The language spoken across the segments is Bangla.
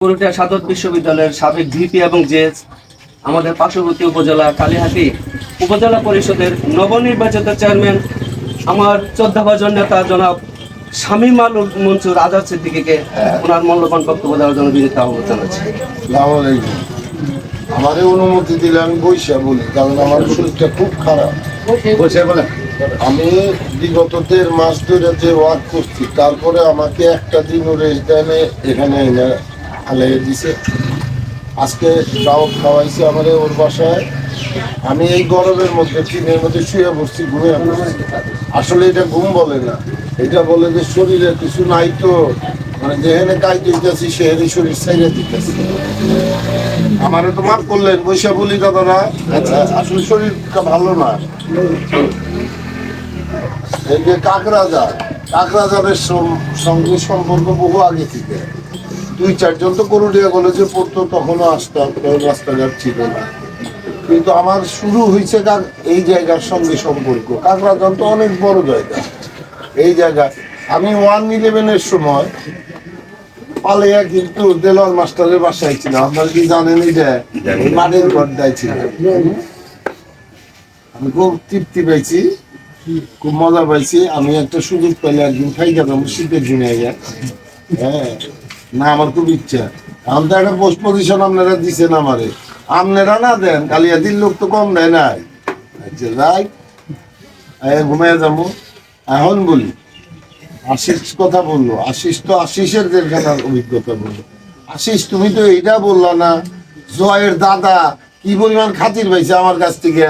পুরুলিয়া সদর বিশ্ববিদ্যালয়ের সাবেক ভিপি এবং জেস আমাদের পার্শ্ববর্তী উপজেলা কালীহাতি উপজেলা পরিষদের নবনির্বাচিত চেয়ারম্যান আমার শ্রদ্ধাভাজন নেতা জনাব শামীম আল মনসুর আজাদ সিদ্দিকিকে ওনার মূল্যবান বক্তব্য দেওয়ার জন্য বিনীত আহ্বান জানাচ্ছি। আমারে অনুমতি দিলে আমি বৈশা বলি কারণ আমার শরীরটা খুব খারাপ। বলছে বলে আমি বিগত দেড় মাস ধরে যে ওয়ার্ক করছি তারপরে আমাকে একটা দিনও রেস্ট দেয় এখানে আলাই দিছে। আজকে দাওয়াত খাওয়াইছে আমাদের ওর বাসায়। আমি এই গরমের মধ্যে টিনের মধ্যে শুয়ে বসছি পড়ছি। আসলে এটা ঘুম বলে না। এটা বলে যে শরীরে কিছু নাই তো। মানে যেখানে কাইতে দিতেছি, সেখানে শরীর সাইডে দিতেছি। আমারে তো মাফ করলেন, বৈশা বলি, দাদারা। আসলে শরীরটা ভালো না। এই যে কাকরাজা কাকরাজারের সঙ্গে সম্পর্ক বহু আগে থেকে। দুই চারজন তো করুলিয়া কলেজে পড়তো তখনও আসতাম তখন রাস্তাঘাট ছিল না। কিন্তু আমার শুরু হয়েছে কাক- এই জায়গার সঙ্গে সম্পর্ক। কাকরাজান তো অনেক বড় জায়গা। এই জায়গা। আমি ওয়ান ইলেভেনের সময় পালিয়া কিন্তু দেলোয়ার মাস্টারের বাসায় ছিল আপনারা কি জানেন এটা? মাটির গড্ডায় ছিল আমি খুব তৃপ্তি পাইছি খুব মজা পাইছি। আমি একটা সুযোগ পেলে একদিন খাই যাব শীতের দিনে হ্যাঁ। না, আমার খুব ইচ্ছা। এখন তো একটা পোস্ট পজিশন আপনারা দিচ্ছেন আমারে। আপনারা না দেন কালিয়া কালিয়াদির লোক তো কম দেয় নাই। আচ্ছা যাই। ঘুমাইয়া যাব। এখন বলি, আশিস কথা বলল। আশিস তো আশিসের জেলখানার অভিজ্ঞতা বলল। আশিস, তুমি তো এইটা বললা না, জয়ের দাদা কি পরিমাণ খাতির পাইছে আমার কাছ থেকে?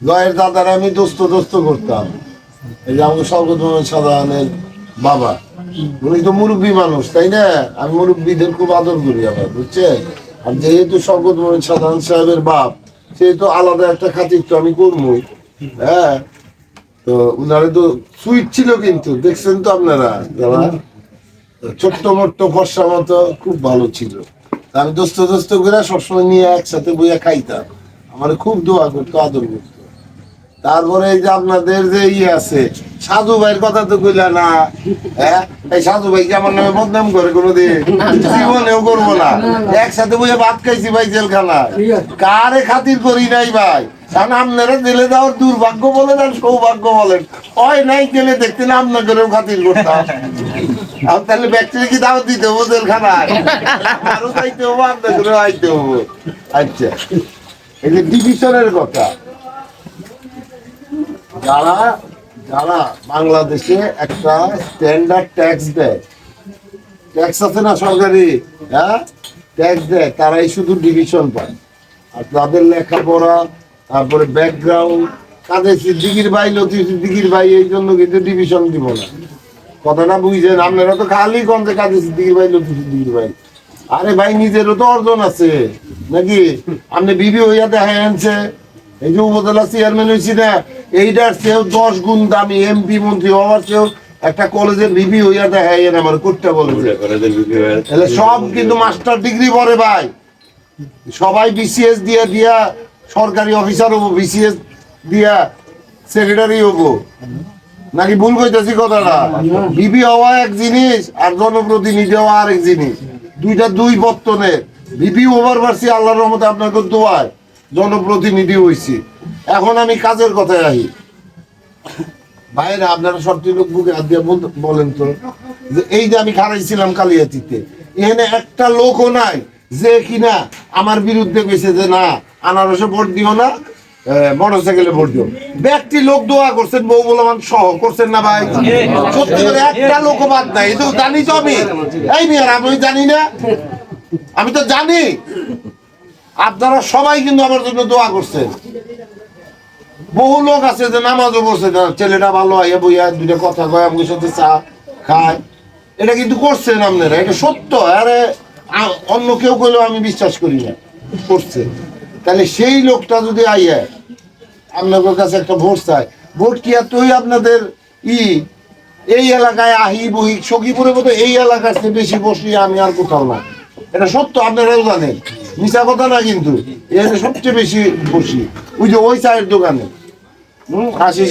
জয়ের দাদার আমি দোস্ত দোস্ত করতাম। এই যে আমাকে স্বর্গত সাধারণের বাবা। উনি তো মুরব্বী মানুষ, তাই না? আমি মুরব্বীদের খুব আদর করি আবার বুঝছেন আর যেহেতু স্বর্গত সাধারণ সাহেবের বাপ, সেহেতু আলাদা একটা খাতির তো আমি করবই হ্যাঁ? তো উনারে তো সুইট ছিল কিন্তু, দেখছেন তো আপনারা, যারা? ছোট্ট মোট্ট ফর্সা মতো খুব ভালো ছিল। আমি দোস্ত দোস্ত করে সবসময় নিয়ে একসাথে বইয়া খাইতাম। আমার খুব দোয়া করতো, আদর করতো। তারপরে এই যে আপনাদের যে ইয়ে আছে সাধু ভাইয়ের কথা তো কইলা না হ্যাঁ? এই সাধু ভাই কি আমার নামে বদনাম করে কোনোদিন? জীবনেও করব না। একসাথে বইয়া ভাত খাইছি ভাই জেলখানায়। কারে খাতির করি নাই ভাই? কারণ আপনারা জেলে যাওয়ার দুর্ভাগ্য বলেন আর সৌভাগ্য বলেন। হয় নাই জেলে দেখতে না আপনাদেরও খাতির করতাম। আর তাহলে ব্যক্তিকে কি দাওয়াত দিতে হব জেলখানায়? আরও যাইতে হব আপনাদেরও আইতে হব। আচ্ছা। এই যে ডিভিশনের কথা। যারা যারা বাংলাদেশে একটা স্ট্যান্ডার্ড ট্যাক্স দেয় ট্যাক্স আছে না সরকারি? হ্যাঁ? ট্যাক্স দেয়, তারাই শুধু ডিভিশন পায়। আর তাদের লেখাপড়া, তারপরে ব্যাকগ্রাউন্ড কাদের সিদ্দিকির ভাই, লতিফ সিদ্দিকির ভাই, এই জন্য কিন্তু ডিভিশন দিব না। কথাটা বুঝছেন আপনারা তো খালি কম যে কাদের সিদ্দিকির ভাই লতি সিদ্দিকির ভাই। আরে ভাই, নিজেরও তো অর্জন আছে। নাকি? আপনি বিবি হইয়া দেখা আনছে। এই যে উপজেলা চেয়ারম্যান হয়েছি না এইটার চেয়েও দশ গুণ দামি এমপি মন্ত্রী হওয়ার চেয়েও একটা কলেজের বিবি হইয়া দেখা আমার কোটটা কলেজে তাহলে সব কিন্তু মাস্টার ডিগ্রি পরে ভাই। সবাই বিসিএস দিয়ে দিয়া সরকারি অফিসার হব বিসিএস দিয়া সেক্রেটারি হব। নাকি ভুল কইতেছি কথাটা? বিবি হওয়া এক জিনিস আর জনপ্রতিনিধি হওয়া আরেক জিনিস। দুইটা দুই বর্তনের। বিবি ওভার পারছি আল্লাহর রহমতে আপনাকে দোয়ায়। জনপ্রতিনিধি হইছি। এখন আমি কাজের কথায় আহি। ভাইরা, আপনারা সবটি লোক বুকে হাত দিয়ে বলেন তো, যে এই যে আমি খারাইছিলাম কালিয়াতিতে, এখানে একটা লোকও নাই যে কিনা আমার বিরুদ্ধে কইছে যে না, আনারসে ভোট দিও না মোটর সাইকেলে ভোট দিও। ব্যক্তি লোক দোয়া করছেন, বউ বলমান সহ করছেন না ভাই। সত্যি করে একটা লোক বাদ নাই। এটা জানি তো আমি। এই মিয়ার, আমি জানি না। আমি তো জানি। আপনারা সবাই কিন্তু আমার জন্য দোয়া করছেন। বহু লোক আছে যে নামাজও বসে না ছেলেটা ভালো, আইয়া বইয়া দুইটা কথা কয়, আমাদের সাথে চা খায়। এটা কিন্তু করছেন আপনারা, এটা সত্য। আরে অন্য কেউ কইলেও আমি বিশ্বাস করি না, করছে। তাহলে সেই লোকটা যদি আইয়া আপনাদের কাছে একটা ভোট চায়, ভোট কি আর তুই আপনাদের ই, এই এলাকায় আহি বহি, সখীপুরের মতো এই এলাকার বেশি বসি আমি আর কোথাও না এটা সত্য আপনারাও জানেন মিশা কথা না কিন্তু এখানে সবচেয়ে বেশি খুশি। ওই যে ওই চায়ের দোকানে। হুম? আসি